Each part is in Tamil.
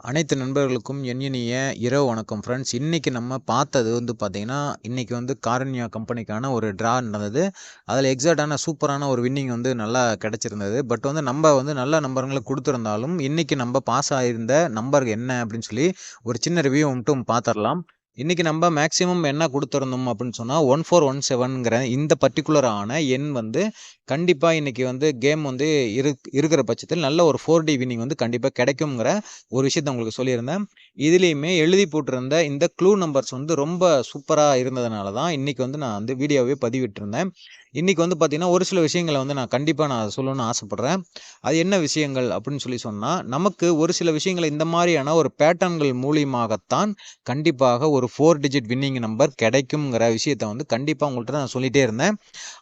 அனைத்து நண்பர்களுக்கும் என் இனிய இரவு வணக்கம் ஃப்ரெண்ட்ஸ் இன்றைக்கி நம்ம பார்த்தது வந்து பார்த்திங்கன்னா இன்றைக்கி வந்து காரண்யா கம்பெனிக்கான ஒரு ட்ரா நடந்தது. அதில் எக்ஸாக்டான சூப்பரான ஒரு வின்னிங் வந்து நல்லா கிடச்சிருந்தது. பட் வந்து நம்ம வந்து நல்ல நம்பருங்களை கொடுத்துருந்தாலும் இன்றைக்கி நம்ம பாஸ் ஆகியிருந்த நம்பர் என்ன அப்படின்னு சொல்லி ஒரு சின்ன ரிவ்யூ மட்டும் பார்த்துடலாம். இன்றைக்கி நம்ம மேக்ஸிமம் என்ன கொடுத்துருந்தோம் அப்படின்னு சொன்னால் ஒன் ஃபோர் ஒன் செவனுங்கிற இந்த பர்டிகுலரான எண் வந்து கண்டிப்பாக இன்றைக்கி வந்து கேம் வந்து இரு இருக்கிற பட்சத்தில் நல்ல ஒரு ஃபோர் டி வினிங் வந்து கண்டிப்பாக கிடைக்குங்கிற ஒரு விஷயத்த உங்களுக்கு சொல்லியிருந்தேன். இதுலேயுமே எழுதி போட்டிருந்த இந்த க்ளூ நம்பர்ஸ் வந்து ரொம்ப சூப்பராக இருந்ததுனால தான் இன்றைக்கி வந்து நான் வந்து வீடியோவே பதிவிட்டிருந்தேன். இன்றைக்கி வந்து பார்த்திங்கன்னா ஒரு சில விஷயங்களை வந்து நான் கண்டிப்பாக நான் சொல்லணும்னு ஆசைப்பட்றேன். அது என்ன விஷயங்கள் அப்படின்னு சொல்லி சொன்னால் நமக்கு ஒரு சில விஷயங்களை இந்த மாதிரியான ஒரு பேட்டர்ன்கள் மூலியமாகத்தான் கண்டிப்பாக ஒரு ஒரு ஃபோர் டிஜிட் வின்னிங் நம்பர் கிடைக்குங்கிற விஷயத்த வந்து கண்டிப்பாக உங்கள்கிட்ட நான் சொல்லிகிட்டே இருந்தேன்.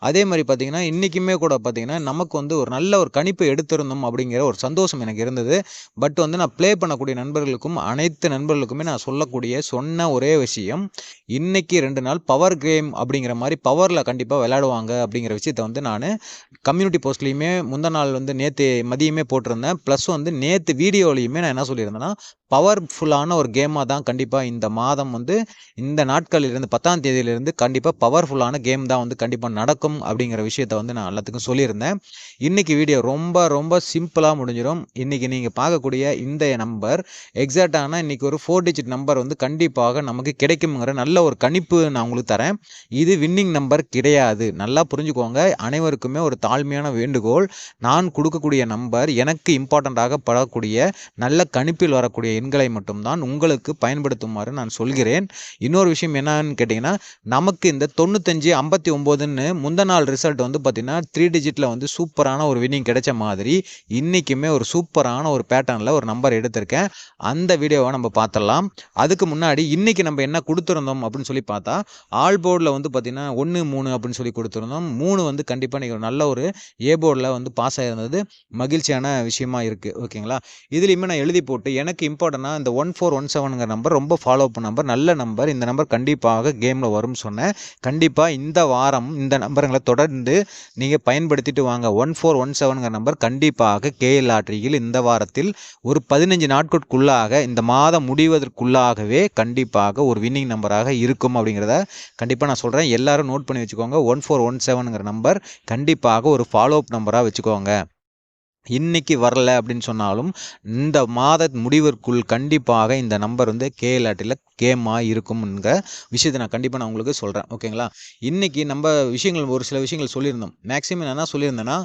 அதே மாதிரி பார்த்தீங்கன்னா இன்றைக்குமே கூட பார்த்தீங்கன்னா நமக்கு வந்து ஒரு நல்ல ஒரு கணிப்பு எடுத்திருந்தோம் அப்படிங்கிற ஒரு சந்தோஷம் எனக்கு இருந்தது. பட் வந்து நான் ப்ளே பண்ணக்கூடிய நண்பர்களுக்கும் அனைத்து நண்பர்களுக்குமே நான் சொல்லக்கூடிய சொன்ன ஒரே விஷயம் இன்றைக்கி ரெண்டு நாள் பவர் கேம் அப்படிங்கிற மாதிரி பவரில் கண்டிப்பாக விளையாடுவாங்க அப்படிங்கிற விஷயத்த வந்து நான் கம்யூனிட்டி போஸ்ட்லேயுமே முந்த நாள் வந்து நேற்று மதியமே போட்டிருந்தேன். ப்ளஸ் வந்து நேற்று வீடியோலையுமே நான் என்ன சொல்லியிருந்தேன்னா பவர்ஃபுல்லான ஒரு கேமாக தான் கண்டிப்பாக இந்த மாதம் வந்து இந்த நாட்களிலிருந்து பத்தாம் தேதியிலிருந்து கண்டிப்பாக பவர்ஃபுல்லான கேம் தான் வந்து கண்டிப்பாக நடக்கும் அப்படிங்கிற விஷயத்த வந்து நான் எல்லாத்துக்கும் சொல்லியிருந்தேன். இன்றைக்கி வீடியோ ரொம்ப ரொம்ப சிம்பிளாக முடிஞ்சிடும் இன்றைக்கி நீங்கள் பார்க்கக்கூடிய இந்த நம்பர் எக்ஸாக்டான இன்றைக்கி ஒரு ஃபோர் டிஜிட் நம்பர் வந்து கண்டிப்பாக நமக்கு கிடைக்குங்கிற நல்ல ஒரு கணிப்பு நான் உங்களுக்கு தரேன். இது வின்னிங் நம்பர் கிடையாது. நல்லா புரிஞ்சுக்கோங்க. அனைவருக்குமே ஒரு தாழ்மையான வேண்டுகோள். நான் கொடுக்கக்கூடிய நம்பர் எனக்கு இம்பார்ட்டண்ட்டாக படக்கூடிய நல்ல கணிப்பில் வரக்கூடிய எண்களை மட்டும்தான் உங்களுக்கு பயன்படுத்துமாறு நான் சொல்கிறேன். இன்னொரு விஷயம் என்னன்னு கேட்டிங்கன்னா நமக்கு இந்த தொண்ணூத்தஞ்சு ஐம்பத்தி ஒம்போதுன்னு முந்த நாள் ரிசல்ட் வந்து பார்த்திங்கன்னா த்ரீ டிஜிட்டில் வந்து சூப்பரான ஒரு வின்னிங் கிடைச்ச மாதிரி இன்றைக்குமே ஒரு சூப்பரான ஒரு பேட்டர்னில் ஒரு நம்பர் எடுத்திருக்கேன். அந்த வீடியோவை நம்ம பார்த்துடலாம். அதுக்கு முன்னாடி இன்றைக்கி நம்ம என்ன கொடுத்துருந்தோம் அப்படின்னு சொல்லி பார்த்தா ஆல் போர்டில் வந்து பார்த்திங்கன்னா ஒன்று மூணு அப்படின்னு சொல்லி கொடுத்துருந்தோம். மூணு வந்து கண்டிப்பாக நீங்கள் நல்ல ஒரு ஏ போர்டில் வந்து பாஸ் ஆகிருந்தது மகிழ்ச்சியான விஷயமா இருக்குது ஓகேங்களா? இதுலேயுமே நான் எழுதி போட்டு எனக்கு இம்பார்ட்டனா இந்த ஒன் ஃபோர் ஒன் செவனுங்கிற நம்பர் ரொம்ப ஃபாலோ பண்ண நம்பர் நல்ல நம்பர் இந்த நம்பர் கண்டிப்பாக கேமில் வரும்னு சொன்னேன். கண்டிப்பாக இந்த வாரம் இந்த நம்பருங்களை தொடர்ந்து நீங்கள் பயன்படுத்திட்டு வாங்க. ஒன் ஃபோர் ஒன் செவனுங்கிற நம்பர் கண்டிப்பாக கேஎல் லாட்ரியில் இந்த வாரத்தில் ஒரு பதினஞ்சு நாட்களுக்குள்ளாக இந்த மாதம் முடிவதற்குள்ளாகவே கண்டிப்பாக ஒரு வின்னிங் நம்பராக இருக்கும் அப்படிங்கிறத கண்டிப்பாக நான் சொல்கிறேன் எல்லாரும் நோட் பண்ணி வச்சுக்கோங்க. ஒன் ஃபோர் ஒன் செவனுங்கிற நம்பர் கண்டிப்பாக ஒரு ஃபாலோ அப் நம்பராக வச்சுக்கோங்க. இன்னைக்கு வரல அப்படின்னு சொன்னாலும் இந்த மாத முடிவிற்குள் கண்டிப்பாக இந்த நம்பர் வந்து கேஎல்ஆட்டில் கேமாக இருக்கும்ங்க விஷயத்தை நான் கண்டிப்பாக நான் உங்களுக்கு சொல்கிறேன் ஓகேங்களா? இன்றைக்கி நம்ம விஷயங்கள் ஒரு சில விஷயங்கள் சொல்லியிருந்தோம். மேக்ஸிமம் என்ன சொல்லியிருந்தேன்னா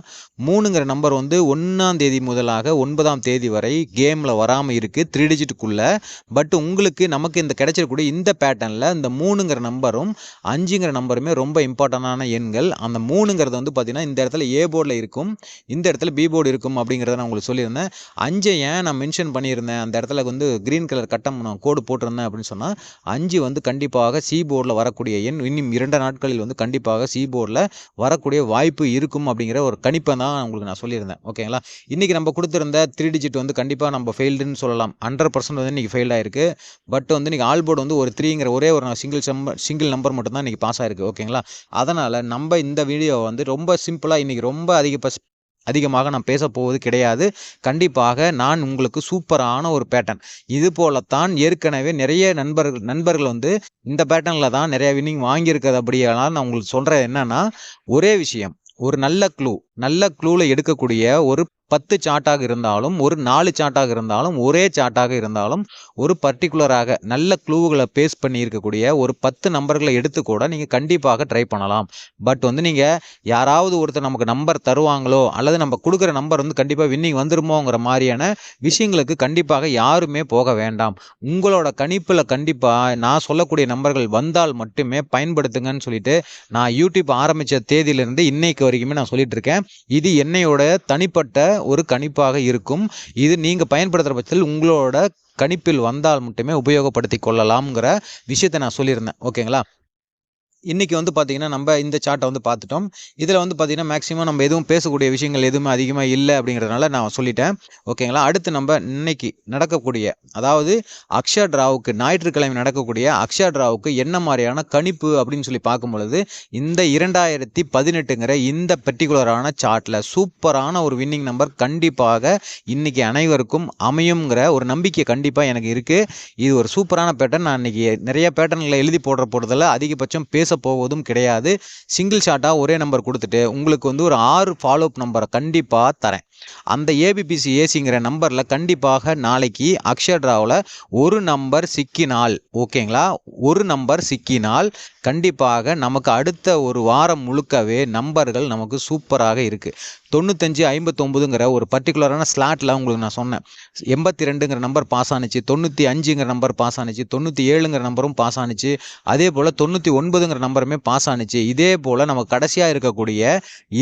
மூணுங்கிற நம்பர் வந்து ஒன்றாம் தேதி முதலாக ஒன்பதாம் தேதி வரை கேமில் வராமல் இருக்குது த்ரீ டிஜிட்டுக்குள்ளே பட் உங்களுக்கு நமக்கு இந்த கிடைச்சிருக்கக்கூடிய இந்த பேட்டர்னில் இந்த மூணுங்கிற நம்பரும் அஞ்சுங்கிற நம்பருமே ரொம்ப இம்பார்ட்டண்டான எண்கள். அந்த மூணுங்கிறது வந்து பார்த்திங்கன்னா இந்த இடத்துல ஏ போர்டில் இருக்கும் இந்த இடத்துல பி போர்டு இருக்கும். அப்படிங்கிறத நான் உங்களுக்கு சொல்லியிருந்தேன். அஞ்சை ஏன் நான் மென்ஷன் பண்ணியிருந்தேன்? அந்த இடத்துல வந்து க்ரீன் கலர் கட்டம் நான் கோடு போட்டிருந்தேன் அப்படின்னு சொன்னால் அஞ்சு வந்து கண்டிப்பாக சி போர்டில் வரக்கூடிய எண் இன்னும் இரண்டு நாட்களில் வந்து கண்டிப்பாக சி போர்டில் வரக்கூடிய வாய்ப்பு இருக்கும் அப்படிங்கிற ஒரு கணிப்பை தான் உங்களுக்கு நான் சொல்லியிருந்தேன். ஓகேங்களா? இன்றைக்கி நம்ம கொடுத்துருந்த த்ரீ டிஜிட் வந்து கண்டிப்பாக நம்ம ஃபெயில்டுன்னு சொல்லலாம். ஹண்ட்ரட் பர்சன்ட் வந்து இன்றைக்கி ஃபெயில் ஆயிருக்கு. பட் வந்து இன்றைக்கி ஆல் போர்டு வந்து ஒரு த்ரீங்கிற ஒரே ஒரு சிங்கிள் சம்பர் சிங்கிள் நம்பர் மட்டும்தான் இன்றைக்கி பாஸ் ஆயிருக்கு. ஓகேங்களா? அதனால் நம்ம இந்த வீடியோ வந்து ரொம்ப சிம்பிளாக இன்றைக்கி ரொம்ப அதிக பஸ் அதிகமாக நான் பேச போவது கிடையாது. கண்டிப்பாக நான் உங்களுக்கு சூப்பரான ஒரு பேட்டர்ன் இது போலத்தான் ஏற்கனவே நிறைய நண்பர்கள் நண்பர்கள் வந்து இந்த பேட்டர்னில் தான் நிறைய வின்னிங் வாங்கியிருக்கிறது அப்படியெல்லாம் நான் உங்களுக்கு சொல்கிறது என்னன்னா ஒரே விஷயம் ஒரு நல்ல க்ளூ நல்ல க்ளூவில் எடுக்கக்கூடிய ஒரு பத்து சாட்டாக இருந்தாலும் ஒரு நாலு சாட்டாக இருந்தாலும் ஒரே சாட்டாக இருந்தாலும் ஒரு பர்டிகுலராக நல்ல க்ளூவுகளை பேஸ் பண்ணி இருக்கக்கூடிய ஒரு பத்து நம்பர்களை எடுத்து கூட நீங்கள் கண்டிப்பாக ட்ரை பண்ணலாம். பட் வந்து நீங்கள் யாராவது ஒருத்தர் நமக்கு நம்பர் தருவாங்களோ அல்லது நம்ம கொடுக்குற நம்பர் வந்து கண்டிப்பாக வின்னிங் வந்துருமோங்கிற மாதிரியான விஷயங்களுக்கு கண்டிப்பாக யாருமே போக வேண்டாம். உங்களோட கணிப்பில் கண்டிப்பாக நான் சொல்லக்கூடிய நம்பர்கள் வந்தால் மட்டுமே பயன்படுத்துங்கன்னு சொல்லிட்டு நான் யூடியூப் ஆரம்பித்த தேதியிலிருந்து இன்னைக்கு வரைக்குமே நான் சொல்லிட்டு இருக்கேன். இது என்னையோட தனிப்பட்ட ஒரு கணிப்பாக இருக்கும். இது நீங்கள் பயன்படுத்துகிற பட்சத்தில் உங்களோட கணிப்பில் வந்தால் மட்டுமே உபயோகப்படுத்தி கொள்ளலாம்ங்கிற விஷயத்தை நான் சொல்லியிருந்தேன். ஓகேங்களா? இன்றைக்கி வந்து பார்த்திங்கன்னா நம்ம இந்த சார்ட்டை வந்து பார்த்துட்டோம். இதில் வந்து பார்த்திங்கன்னா மேக்ஸிமம் நம்ம எதுவும் பேசக்கூடிய விஷயங்கள் எதுவுமே அதிகமாக இல்லை அப்படிங்கிறதுனால நான் சொல்லிட்டேன். ஓகேங்களா அடுத்து நம்ம இன்னைக்கு நடக்கக்கூடிய அதாவது அக்ஷா டிராவுக்கு ஞாயிற்றுக்கிழமை நடக்கக்கூடிய அக்ஷா டிராவுக்கு என்ன மாதிரியான கணிப்பு அப்படின்னு சொல்லி பார்க்கும் பொழுது இந்த இரண்டாயிரத்தி பதினெட்டுங்கிற இந்த பர்டிகுலரான சார்ட்டில் சூப்பரான ஒரு வின்னிங் நம்பர் கண்டிப்பாக இன்றைக்கி அனைவருக்கும் அமையுங்கிற ஒரு நம்பிக்கை கண்டிப்பாக எனக்கு இருக்குது இது ஒரு சூப்பரான பேட்டர்ன் நான் இன்றைக்கி நிறைய பேட்டர்னில் எழுதி போடுற போடுறதில் அதிகபட்சம் பேச போவதும் கிடையாது. சிங்கிள் ஷாட்டாக ஒரே நம்பர் கொடுத்துட்டு உங்களுக்கு வந்து ஒரு ஆறு ஃபாலோஅப் நம்பரை கண்டிப்பாக தரேன். அந்த ஏபிபிசி ஏசிங்கிற நம்பரில் கண்டிப்பாக நாளைக்கு அக்ஷய டிராவில் ஒரு நம்பர் சிக்கினால் ஓகேங்களா ஒரு நம்பர் சிக்கினால் கண்டிப்பாக நமக்கு அடுத்த ஒரு வாரம் முழுக்கவே நம்பர்கள் நமக்கு சூப்பராக இருக்குது தொண்ணூத்தஞ்சு ஐம்பத்தொம்பதுங்கிற ஒரு பர்டிகுலரான ஸ்லாட்டில் உங்களுக்கு நான் சொன்னேன். எண்பத்தி ரெண்டுங்கிற நம்பர் பாஸ் ஆனிச்சு தொண்ணூற்றி அஞ்சுங்கிற நம்பர் பாஸ் ஆனிச்சு தொண்ணூற்றி ஏழுங்கிற நம்பரும் பாஸ் ஆனிச்சு அதே போல் தொண்ணூற்றி ஒன்பதுங்கிற நம்பருமே பாஸ் ஆனிச்சு. இதே போல் நம்ம கடைசியாக இருக்கக்கூடிய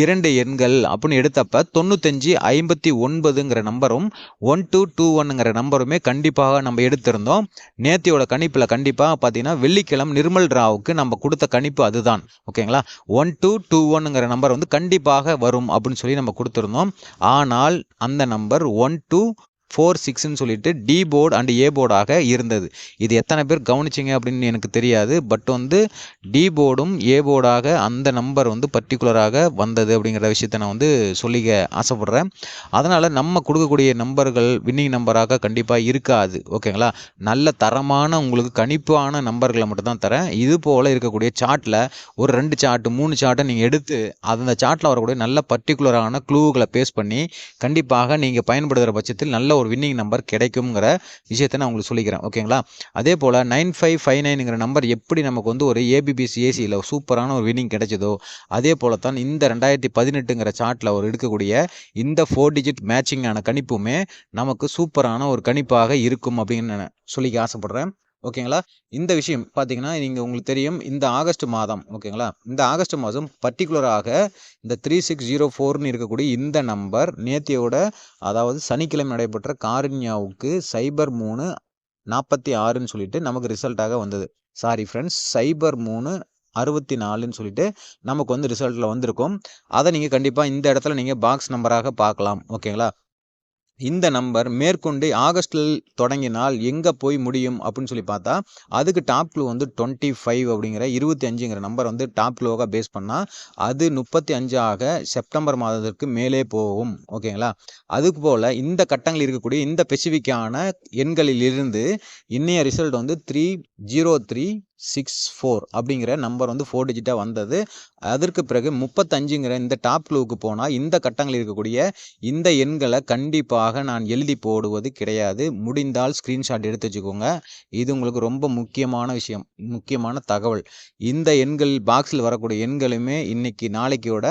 இரண்டு எண்கள் அப்படின்னு எடுத்தப்ப தொண்ணூத்தஞ்சு ஐம்பத்தி ஒன்பதுங்கிற நம்பரும் ஒன் டூ டூ ஒன்னுங்கிற நம்பருமே கண்டிப்பாக நம்ம எடுத்திருந்தோம். நேத்தியோட கணிப்பில் கண்டிப்பாக பார்த்தீங்கன்னா வெள்ளிக்கிழமை நிர்மல் ராவுக்கு நம்ம கொடுத்த கணிப்பு அதுதான். ஓகேங்களா? ஒன் டூ டூ ஒன்னுங்கிற நம்பர் வந்து கண்டிப்பாக வரும் அப்படின்னு சொல்லி நம்ம கொடுத்துருந்தோம். ஆனால் அந்த நம்பர் ஒன் டூ ஃபோர் சிக்ஸ்ன்னு சொல்லிட்டு டி போர்டு அண்ட் ஏ போர்டாக இருந்தது. இது எத்தனை பேர் கவனிச்சிங்க அப்படின்னு எனக்கு தெரியாது. பட் வந்து டி போர்டும் ஏ போர்டாக அந்த நம்பர் வந்து பர்டிகுலராக வந்தது அப்படிங்கிற விஷயத்தை நான் வந்து சொல்லிக்க ஆசைப்பட்றேன். அதனால் நம்ம கொடுக்கக்கூடிய நம்பர்கள் வின்னிங் நம்பராக கண்டிப்பாக இருக்காது. ஓகேங்களா? நல்ல தரமான உங்களுக்கு கணிப்பான நம்பர்களை மட்டும் தான் தரேன். இது போல் இருக்கக்கூடிய சார்ட்டில் ஒரு ரெண்டு சார்ட்டு மூணு சார்ட்டை நீங்கள் எடுத்து அந்த சார்ட்டில் வரக்கூடிய நல்ல பர்டிகுலரான க்ளூகளை பேஸ் பண்ணி கண்டிப்பாக நீங்கள் பயன்படுத்துகிற பட்சத்தில் நல்ல ஒரு வின்னிங் நம்பர் கிடைக்குங்கிற விஷயத்தை நான் உங்களுக்கு சொல்லிக்கிறேன். ஓகேங்களா? அதே போல் நைன் ஃபைவ் ஃபைவ் நைனுங்கிற நம்பர் எப்படி நமக்கு வந்து ஒரு ஏபிபிசி ஏசியில் சூப்பரான ஒரு வின்னிங் கிடைச்சதோ அதே போல தான் இந்த ரெண்டாயிரத்தி பதினெட்டுங்கிற சார்ட்டில் ஒரு எடுக்கக்கூடிய இந்த ஃபோர் டிஜிட் மேட்சிங்கான கணிப்புமே நமக்கு சூப்பரான ஒரு கணிப்பாக இருக்கும் அப்படின்னு நான் சொல்லிக்க ஆசைப்பட்றேன். ஓகேங்களா? இந்த விஷயம் பார்த்தீங்கன்னா நீங்கள் உங்களுக்கு தெரியும் இந்த ஆகஸ்ட் மாதம் ஓகேங்களா? இந்த ஆகஸ்ட் மாதம் பர்டிகுலராக இந்த த்ரீ சிக்ஸ் ஜீரோ ஃபோர்னு இருக்கக்கூடிய இந்த நம்பர் நேத்தியோட அதாவது சனிக்கிழமை நடைபெற்ற காரின்யாவுக்கு சைபர் மூணு நாற்பத்தி ஆறுன்னு சொல்லிட்டு நமக்கு ரிசல்ட்டாக வந்தது. சாரி ஃப்ரெண்ட்ஸ் சைபர் மூணு அறுபத்தி நாலுன்னு சொல்லிட்டு நமக்கு வந்து ரிசல்ட்டில் வந்திருக்கும். அதை நீங்கள் கண்டிப்பாக இந்த இடத்துல நீங்கள் பாக்ஸ் நம்பராக பார்க்கலாம் ஓகேங்களா? இந்த நம்பர் மேற்கொண்டு ஆகஸ்டில் தொடங்கினால் எங்கே போய் முடியும் அப்படின்னு சொல்லி பார்த்தா அதுக்கு டாப் க்ளூ வந்து டுவெண்ட்டி ஃபைவ் அப்படிங்கிற இருபத்தி அஞ்சுங்கிற நம்பர் வந்து டாப் க்ளூவாக பேஸ் பண்ணால் அது முப்பத்தி அஞ்சாக செப்டம்பர் மாதத்திற்கு மேலே போகும். ஓகேங்களா அதுக்கு போல் இந்த கட்டங்களில் இருக்கக்கூடிய இந்த ஸ்பெசிஃபிக்கான எண்களிலிருந்து இன்னைய ரிசல்ட் வந்து three zero three six four அப்படிங்கிற நம்பர் வந்து ஃபோர் டிஜிட்டாக வந்தது. அதற்கு பிறகு முப்பத்தஞ்சுங்கிற இந்த டாப் க்ளூவுக்கு போனால் இந்த கட்டங்களில் இருக்கக்கூடிய இந்த எண்களை கண்டிப்பாக நான் எழுதி போடுவது கிடையாது. முடிந்தால் ஸ்க்ரீன்ஷாட் எடுத்து வச்சுக்கோங்க. இது உங்களுக்கு ரொம்ப முக்கியமான விஷயம் முக்கியமான தகவல். இந்த எண்கள் பாக்ஸில் வரக்கூடிய எண்களுமே இன்னைக்கு நாளைக்கோட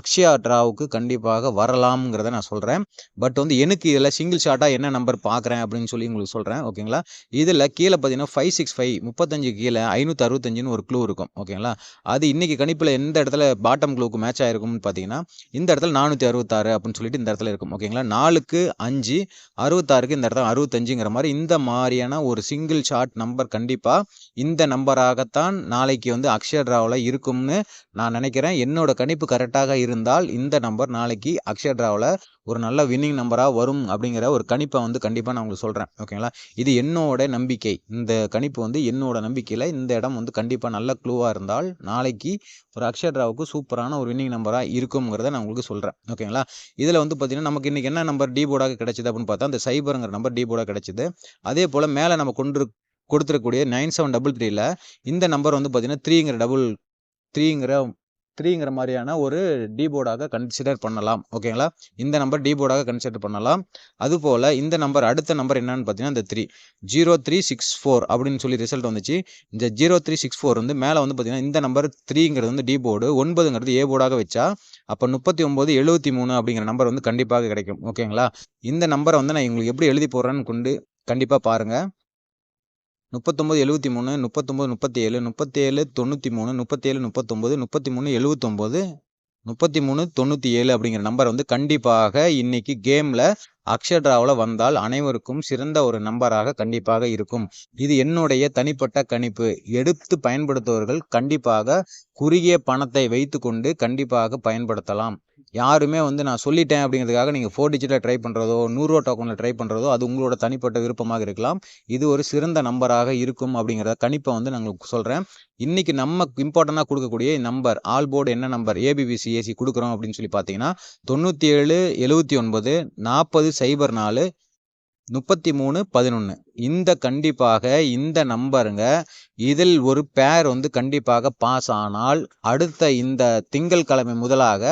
அக்ஷயா ட்ராவுக்கு கண்டிப்பாக வரலாம்ங்கிறத நான் சொல்கிறேன் பட் வந்து எனக்கு இதில் சிங்கிள் ஷாட்டாக என்ன நம்பர் பார்க்குறேன் அப்படின்னு சொல்லி உங்களுக்கு சொல்கிறேன் ஓகேங்களா? இதில் கீழே பார்த்தீங்கன்னா ஃபைவ் சிக்ஸ் ஃபைவ் முப்பத்தஞ்சு கீழே ஐநூற்றி அறுபத்தஞ்சுன்னு ஒரு க்ளூ இருக்கும் ஓகேங்களா அது இன்றைக்கி கணிப்பில் எந்த இடத்துல பாட்டம் க்ளூக்கு மேட்ச் ஆகிருக்கும்னு பார்த்தீங்கன்னா இந்த இடத்துல நானூற்றி அறுபத்தாறு அப்படின்னு சொல்லிட்டு இந்த இடத்துல இருக்கும் ஓகேங்களா நாலுக்கு அஞ்சு அறுபத்தாறுக்கு இந்த இடத்துல அறுபத்தஞ்சுங்கிற மாதிரி இந்த மாதிரியான ஒரு சிங்கிள் ஷாட் நம்பர் கண்டிப்பாக இந்த நம்பராகத்தான் நாளைக்கு வந்து அக்ஷயட்ராவில் இருக்கும்னு நான் நினைக்கிறேன். என்னோட கணிப்பு கரெக்டாக இருந்தால் இந்த நம்பர் நாளைக்கு அக்ஷயட்ராவில் ஒரு நல்ல வின்னிங் நம்பராக வரும் அப்படிங்கிற ஒரு கணிப்பை வந்து கண்டிப்பாக நான் உங்களுக்கு சொல்கிறேன் ஓகேங்களா இது என்னோட நம்பிக்கை. இந்த கணிப்பு வந்து என்னோட நம்பிக்கையில் இந்த இடம் வந்து கண்டிப்பாக நல்ல க்ளூவாக இருந்தால் நாளைக்கு ஒரு அக்ஷட்ராவுக்கு சூப்பரான ஒரு வின்னிங் நம்பராக இருக்குங்கிறத நான் உங்களுக்கு சொல்கிறேன் ஓகேங்களா இதில் வந்து பார்த்திங்கன்னா நமக்கு இன்றைக்கி என்ன நம்பர் டி போர்டாக கிடச்சிது அப்படின்னு பார்த்தா அந்த சைபருங்கிற நம்பர் டி போர்டாக கிடைச்சிது. அதே போல் மேலே நம்ம கொண்டு கொடுத்துருக்கூடிய நைன் செவன் டபுள் த்ரீயில் இந்த நம்பர் வந்து பார்த்திங்கன்னா த்ரீங்கிற டபுள் த்ரீங்கிற த்ரீங்கிற மாதிரியான ஒரு டிபோர்டாக கன்சிடர் பண்ணலாம். ஓகேங்களா இந்த நம்பர் டிபோர்டாக கன்சிடர் பண்ணலாம். அதுபோல் இந்த நம்பர் அடுத்த நம்பர் என்னன்னு பார்த்தீங்கன்னா இந்த three zero three six four அப்படின்னு சொல்லி ரிசல்ட் வந்துச்சு. இந்த ஜீரோ த்ரீ சிக்ஸ் ஃபோர் வந்து மேலே வந்து பார்த்தீங்கன்னா இந்த நம்பர் த்ரீங்கிறது வந்து டி போர்டு ஒன்பதுங்கிறது ஏ போர்டாக வச்சா அப்போ முப்பத்தி ஒம்பது எழுபத்தி மூணு அப்படிங்கிற நம்பர் வந்து கண்டிப்பாக கிடைக்கும். ஓகேங்களா இந்த நம்பரை வந்து நான் உங்களுக்கு எப்படி எழுதி போடுறேன்னு கொண்டு கண்டிப்பாக பாருங்கள் முப்பத்தொம்பது எழுபத்தி மூணு முப்பத்தொம்பது முப்பத்தி ஏழு முப்பத்தேழு தொண்ணூற்றி மூணு முப்பத்தேழு முப்பத்தொம்பது முப்பத்தி மூணு எழுபத்தொம்போது முப்பத்தி மூணு தொண்ணூற்றி ஏழு அப்படிங்கிற நம்பர் வந்து கண்டிப்பாக இன்றைக்கி கேமில் அக்ஷட்ராவில் வந்தால் அனைவருக்கும் சிறந்த ஒரு நம்பராக கண்டிப்பாக இருக்கும். இது என்னுடைய தனிப்பட்ட கணிப்பு. எடுத்து பயன்படுத்துபவர்கள் கண்டிப்பாக குறுகிய பணத்தை வைத்துக்கொண்டு கண்டிப்பாக பயன்படுத்தலாம். யாருமே வந்து நான் சொல்லிட்டேன் அப்படிங்கிறதுக்காக நீங்கள் ஃபோர் டிஜிட்டில் ட்ரை பண்ணுறதோ நூறுரூவா டோக்கனில் ட்ரை பண்ணுறதோ அது உங்களோட தனிப்பட்ட விருப்பமாக இருக்கலாம். இது ஒரு சிறந்த நம்பராக இருக்கும் அப்படிங்கிறத கணிப்பை வந்து நான் சொல்கிறேன் இன்றைக்கி நம்ம இம்பார்ட்டண்ட்டாக கொடுக்கக்கூடிய நம்பர் ஆல் போர்டு என்ன number A B B C AC கொடுக்குறோம் அப்படின்னு சொல்லி பார்த்தீங்கன்னா தொண்ணூற்றி ஏழு எழுபத்தி ஒன்பது நாற்பது சைபர் நாலு முப்பத்தி மூணு பதினொன்று இந்த கண்டிப்பாக இந்த நம்பருங்க இதில் ஒரு பேர் வந்து கண்டிப்பாக பாஸ் ஆனால் அடுத்த இந்த திங்கள் கிழமை முதலாக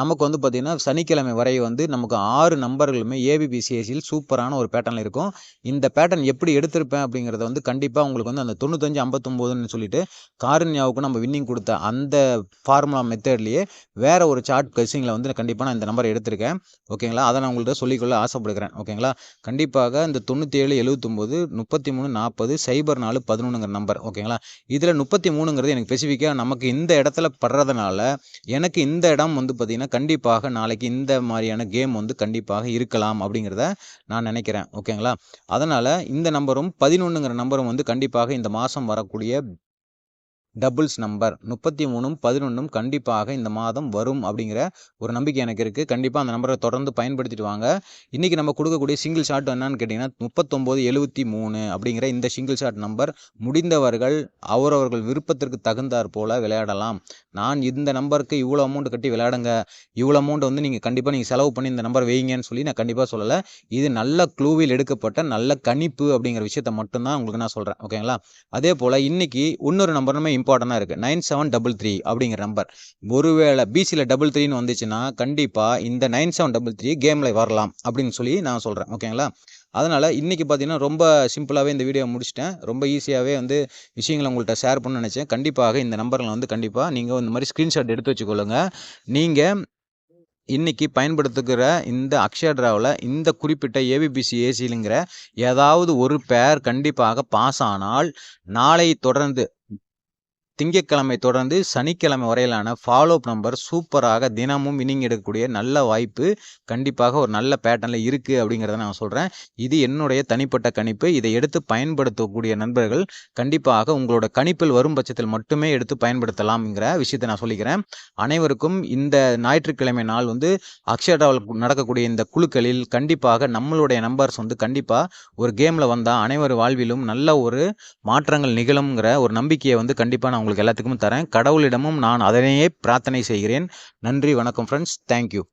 நமக்கு வந்து பார்த்திங்கன்னா சனிக்கிழமை வரை வந்து நமக்கு ஆறு நம்பர்களுமே ஏபிபிசிஎஸ்சியில் சூப்பரான ஒரு பேட்டர்னில் இருக்கும். இந்த பேட்டர்ன் எப்படி எடுத்திருப்பேன் அப்படிங்கிறத வந்து கண்டிப்பாக உங்களுக்கு வந்து அந்த தொண்ணூத்தஞ்சு ஐம்பத்தொம்போதுன்னு சொல்லிட்டு காரண்யாவுக்கு நம்ம வின்னிங் கொடுத்த அந்த ஃபார்முலா மெத்தட்லேயே வேறு ஒரு சார்ட் கசிங்கில் வந்து கண்டிப்பாக நான் இந்த நம்பரை எடுத்திருக்கேன். ஓகேங்களா அதை நான் உங்கள்கிட்ட சொல்லிக்கொள்ள ஆசைப்படுகிறேன். ஓகேங்களா கண்டிப்பாக இந்த தொண்ணூற்றி ஏழு எழுபத்தொம்போது முப்பத்தி மூணு நாற்பது சைபர் நாலு பதினொன்றுங்கிற நம்பர் ஓகேங்களா இதில் முப்பத்தி மூணுங்கிறது எனக்கு ஸ்பெசிஃபிக்காக நமக்கு இந்த இடத்துல படுறதுனால எனக்கு இந்த இடம் வந்து பார்த்திங்கன்னா கண்டிப்பாக நாளைக்கு இந்த மாதிரியான கேம் வந்து கண்டிப்பாக இருக்கலாம் அப்படிங்கிறத நான் நினைக்கிறேன். ஓகேங்களா? அதனால் இந்த நம்பரும் பதினொன்றுங்கிற நம்பரும் வந்து கண்டிப்பாக இந்த மாதம் வரக்கூடிய டபுள்ஸ் நம்பர் முப்பத்தி மூணும் பதினொன்றும் கண்டிப்பாக இந்த மாதம் வரும் அப்படிங்கிற ஒரு நம்பிக்கை எனக்கு இருக்குது கண்டிப்பாக அந்த நம்பரை தொடர்ந்து பயன்படுத்திட்டு வாங்க. இன்றைக்கி நம்ம கொடுக்கக்கூடிய சிங்கிள் ஷாட் என்னன்னு கேட்டிங்கன்னா முப்பத்தொம்போது எழுபத்தி மூணு அப்படிங்கிற இந்த சிங்கிள் ஷாட் நம்பர் முடிந்தவர்கள் அவரவர்கள் விருப்பத்திற்கு தகுந்தாற் போல் விளையாடலாம். நான் இந்த நம்பருக்கு இவ்வளோ அமௌண்ட் கட்டி விளையாடுங்க. இவ்வளோ அமௌண்ட் வந்து நீங்கள் கண்டிப்பாக நீங்கள் செலவு பண்ணி இந்த நம்பர் வைங்கன்னு சொல்லி நான் கண்டிப்பாக சொல்லலை. இது நல்ல க்ளூவில் எடுக்கப்பட்ட நல்ல கணிப்பு அப்படிங்கிற விஷயத்த மட்டும்தான் உங்களுக்கு நான் சொல்கிறேன் ஓகேங்களா? அதே போல் இன்றைக்கி இன்னொரு நம்பருமே இம்பார்ட்டண்ட்டாக இருக்குது நைன் செவன் டபுள் த்ரீ அப்படிங்கிற நம்பர் ஒருவேளை பிசியில் டபுள் த்ரீன்னு வந்துச்சுன்னா கண்டிப்பாக இந்த நைன் செவன் டபுள் த்ரீ கேமில் வரலாம் அப்படின்னு சொல்லி நான் சொல்கிறேன் ஓகேங்களா அதனால் இன்றைக்கி பார்த்தீங்கன்னா ரொம்ப சிம்பிளாகவே இந்த வீடியோ முடிச்சிட்டேன். ரொம்ப ஈஸியாகவே வந்து விஷயங்களை உங்கள்கிட்ட ஷேர் பண்ண நினச்சேன். கண்டிப்பாக இந்த நம்பரில் வந்து கண்டிப்பாக நீங்கள் இந்த மாதிரி ஸ்க்ரீன்ஷாட் எடுத்து வச்சுக்கொள்ளுங்க. நீங்கள் இன்றைக்கி பயன்படுத்துகிற இந்த அக்ஷயா இந்த குறிப்பிட்ட ஏபிபிசி ஏசிலுங்கிற ஏதாவது ஒரு பேர் கண்டிப்பாக பாஸ் ஆனால் நாளை தொடர்ந்து திங்கட்கிழமை தொடர்ந்து சனிக்கிழமை வரையிலான ஃபாலோ அப் நம்பர் சூப்பராக தினமும் இன்னிங் எடுக்கக்கூடிய நல்ல வாய்ப்பு கண்டிப்பாக ஒரு நல்ல பேட்டர்னில் இருக்குது அப்படிங்கிறத நான் சொல்கிறேன் இது என்னுடைய தனிப்பட்ட கணிப்பு. இதை எடுத்து பயன்படுத்தக்கூடிய நண்பர்கள் கண்டிப்பாக உங்களோட கணிப்பில் வரும் பட்சத்தில் மட்டுமே எடுத்து பயன்படுத்தலாம்ங்கிற விஷயத்தை நான் சொல்லிக்கிறேன். அனைவருக்கும் இந்த ஞாயிற்றுக்கிழமை நாள் வந்து அக்ஷயாவில் நடக்கக்கூடிய இந்த குழுக்களில் கண்டிப்பாக நம்மளுடைய நம்பர்ஸ் வந்து கண்டிப்பாக ஒரு கேமில் வந்தால் அனைவர் வாழ்விலும் நல்ல ஒரு மாற்றங்கள் நிகழுங்கிற ஒரு நம்பிக்கையை வந்து கண்டிப்பாக நான் உங்களுக்கு எல்லாத்துக்கும் தரேன். கடவுளிடமும் நான் அதனையே பிரார்த்தனை செய்கிறேன். நன்றி வணக்கம் ஃப்ரெண்ட்ஸ் தேங்க்யூ